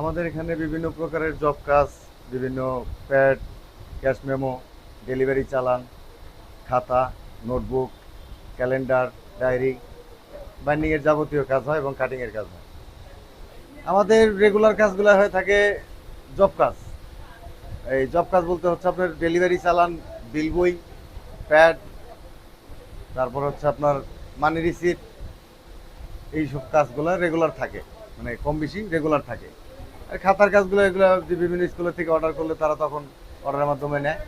আমাদের এখানে বিভিন্ন প্রকারের জব কাজ, বিভিন্ন প্যাড ক্যাশ মেমো ডেলিভারি চালান, খাতা নোটবুক ক্যালেন্ডার ডায়েরি বাইন্ডিংয়ের যাবতীয় কাজ হয় এবং কাটিংয়ের কাজ হয়। আমাদের রেগুলার কাজগুলো হয়ে থাকে জব কাজ। এই জব কাজ বলতে হচ্ছে আপনার ডেলিভারি চালান বিল বই প্যাড তারপর হচ্ছে আপনার মানি রিসিপ্ট এইসব কাজগুলো রেগুলার থাকে। মানে কম বেশি রেগুলার থাকে। খাতার কাজগুলো এগুলো বিভিন্ন স্কুলের থেকে অর্ডার করলে তারা তখন অর্ডারের মাধ্যমে নেয়।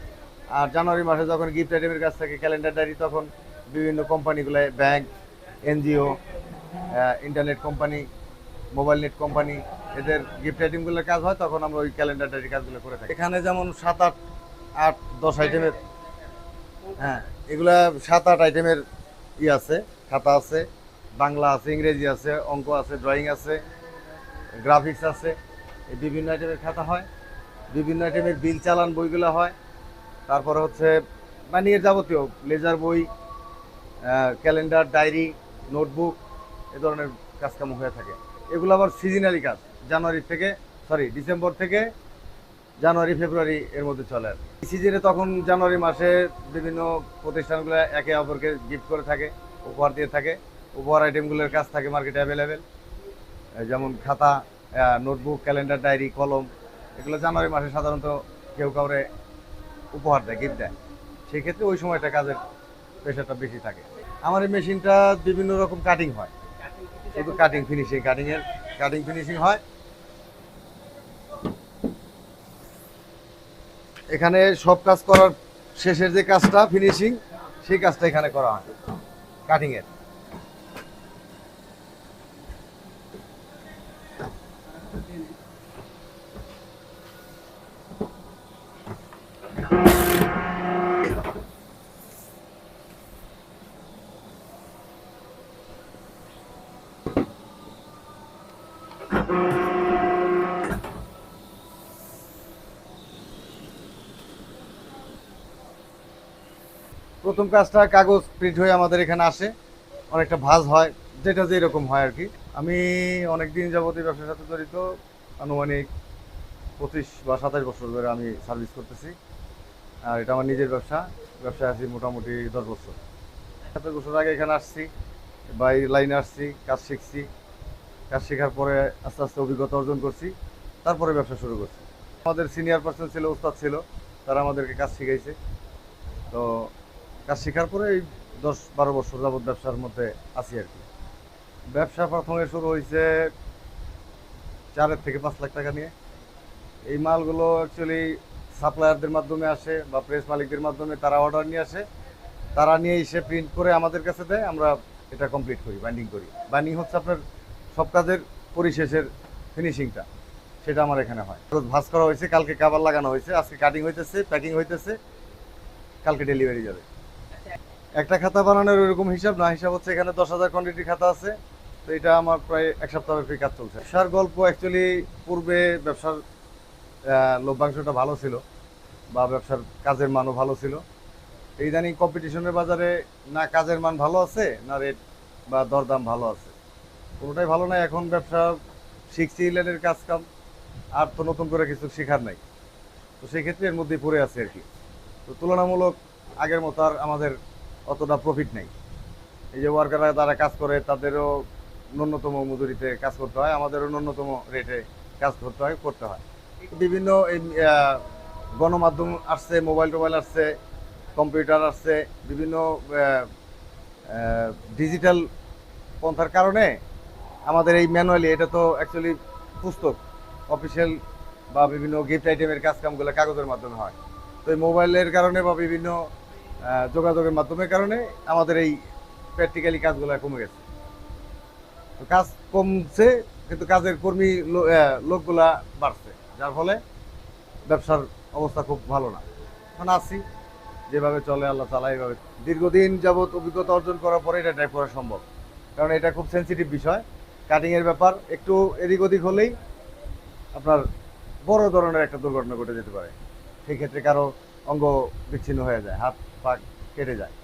আর জানুয়ারি মাসে যখন গিফট আইটেমের কাছ থেকে ক্যালেন্ডার ডায়েরি তখন বিভিন্ন কোম্পানিগুলো bank NGO internet company mobile net company এদের গিফট আইটেমগুলোর কাজ হয়, তখন আমরা ওই ক্যালেন্ডার ডায়েরি কাজগুলো করে থাকি। এখানে যেমন সাত, আট আট, দশ আইটেমের হ্যাঁ এগুলা সাত, আট আইটেমের ই আছে, খাতা আছে, বাংলা আছে, ইংরেজি আছে, অঙ্ক আছে ড্রয়িং আছে গ্রাফিক্স আছে। বিভিন্ন আইটেমের খাতা হয়, বিভিন্ন আইটেমের বিল চালান বইগুলো হয়, তারপরে হচ্ছে মানে এর যাবতীয়, লেজার বই ক্যালেন্ডার ডায়েরি নোটবুক এ ধরনের কাজকাম হয়ে থাকে। এগুলো আবার সিজনালি কাজ জানুয়ারি থেকে সরি ডিসেম্বর থেকে জানুয়ারি ফেব্রুয়ারি এর মধ্যে চলে। আর সিজনে তখন জানুয়ারি মাসে বিভিন্ন প্রতিষ্ঠানগুলো একে অপরকে গিফট করে থাকে, উপহার দিয়ে থাকে। উপহার আইটেমগুলোর কাজ থাকে মার্কেটে অ্যাভেলেবেল যেমন খাতা নোটবুক ক্যালেন্ডার ডায়েরি কলম, এগুলো জানুয়ারি মাসে সাধারণত কেউ কাউরে উপহার দেয় গিফট দেয়। সেক্ষেত্রে ওই সময়টা কাজের প্রেশারটা বেশি থাকে। আমার এই মেশিনটা বিভিন্ন রকম কাটিং হয়। শুধু কাটিং ফিনিশিং কাটিংয়ের কাটিং ফিনিশিং হয়। এখানে সব কাজ করার শেষের যে কাজটা ফিনিশিং সেই কাজটা এখানে করা হয় কাটিংয়ের প্রথম কাজটা কাগজ প্রিন্ট হয়ে আমাদের এখানে আসে, অনেকটা ভাজ হয়, যেটা যেরকম হয় আর কি। আমি অনেক দিন যাবত এই ব্যবসার সাথে জড়িত, আনুমানিক পঁচিশ বা সাতাশ বছর ধরে আমি সার্ভিস করতেছি। আর এটা আমার নিজের ব্যবসা, ব্যবসায় আছি মোটামুটি দশ বছর। সাতাশ বছর আগে এখানে আসছি বা এই লাইনে আসছি, কাজ শিখছি। কাজ শেখার পরে আস্তে আস্তে অভিজ্ঞতা অর্জন করছি, তারপরে ব্যবসা শুরু করছি। আমাদের সিনিয়র পার্সন ছিল উস্তাদ ছিল, তারা আমাদেরকে কাজ শিখাইছে। তো কাজ শেখার পরে এই দশ বারো বছর যাবৎ ব্যবসার মধ্যে আছি আর কি। ব্যবসা প্রথমে শুরু হয়েছে চারের থেকে পাঁচ লাখ টাকা নিয়ে। এই মালগুলো অ্যাকচুয়ালি সাপ্লায়ারদের মাধ্যমে আসে বা প্রেস মালিকদের মাধ্যমে তারা অর্ডার নিয়ে আসে। তারা নিয়ে এসে প্রিন্ট করে আমাদের কাছে দেয়, আমরা এটা কমপ্লিট করি বাইন্ডিং করি। বাইন্ডিং হচ্ছে আপনার সব কাজের পরিশেষের ফিনিশিংটা সেটা আমার এখানে হয়। রোজ ভাঁজ করা হয়েছে, কালকে কাবার লাগানো হয়েছে, আজকে কাটিং হইতেছে প্যাকিং হইতেছে, কালকে ডেলিভারি যাবে। একটা খাতা বানানোর ওইরকম হিসাব না, হিসাব হচ্ছে এখানে দশ হাজার কোয়ান্টিটির খাতা আছে, তো এটা আমার প্রায় এক সপ্তাহ ব্যাপী কাজ চলছে। ব্যবসার গল্প অ্যাকচুয়ালি পূর্বে ব্যবসার লভ্যাংশটা ভালো ছিল, বা ব্যবসার কাজের মানও ভালো ছিল। এই ইদানিং কম্পিটিশনের বাজারে না কাজের মান ভালো আছে, না রেট বা দরদাম ভালো আছে। কোনোটাই ভালো নাই, এখন ব্যবসা শিখছি ইলেনের কাজ কাম আর তো নতুন করে কিছু শেখার নাই। তো সেক্ষেত্রে এর মধ্যেই পড়ে আছে আর কি। তো তুলনামূলক আগের মতো আর আমাদের অতটা প্রফিট নেই। এই যে ওয়ার্কাররা তারা কাজ করে, তাদেরও ন্যূনতম মজুরিতে কাজ করতে হয়, আমাদেরও ন্যূনতম রেটে কাজ করতে হয় করতে হয়। বিভিন্ন এই গণমাধ্যম আসছে মোবাইল টোবাইল আসছে কম্পিউটার আসছে, বিভিন্ন ডিজিটাল পন্থার কারণে আমাদের এই ম্যানুয়ালি এটা তো অ্যাকচুয়ালি পুস্তক অফিসিয়াল বা বিভিন্ন গিফট আইটেমের কাজকামগুলো কাগজের মাধ্যমে হয়। তো এই মোবাইলের কারণে বা বিভিন্ন যোগাযোগের মাধ্যমের কারণে আমাদের এই প্র্যাকটিক্যালি কাজগুলো কমে গেছে। তো কাজ কমছে, কিন্তু কাজের কর্মী লোকগুলা বাড়ছে, যার ফলে ব্যবসার অবস্থা খুব ভালো না। এখন আছি, যেভাবে চলে আল্লাহ তালা এইভাবে দীর্ঘদিন যাবত অভিজ্ঞতা অর্জন করার পরে এটা ড্রাইভ করা সম্ভব। কারণ এটা খুব সেন্সিটিভ বিষয়। কাটিংয়ের ব্যাপার, একটু এদিক ওদিক হলেই আপনার বড় ধরনের একটা দুর্ঘটনা ঘটে যেতে পারে। সেই ক্ষেত্রে কারও অঙ্গ বিচ্ছিন্ন হয়ে যায়, হাত পা কেটে যায়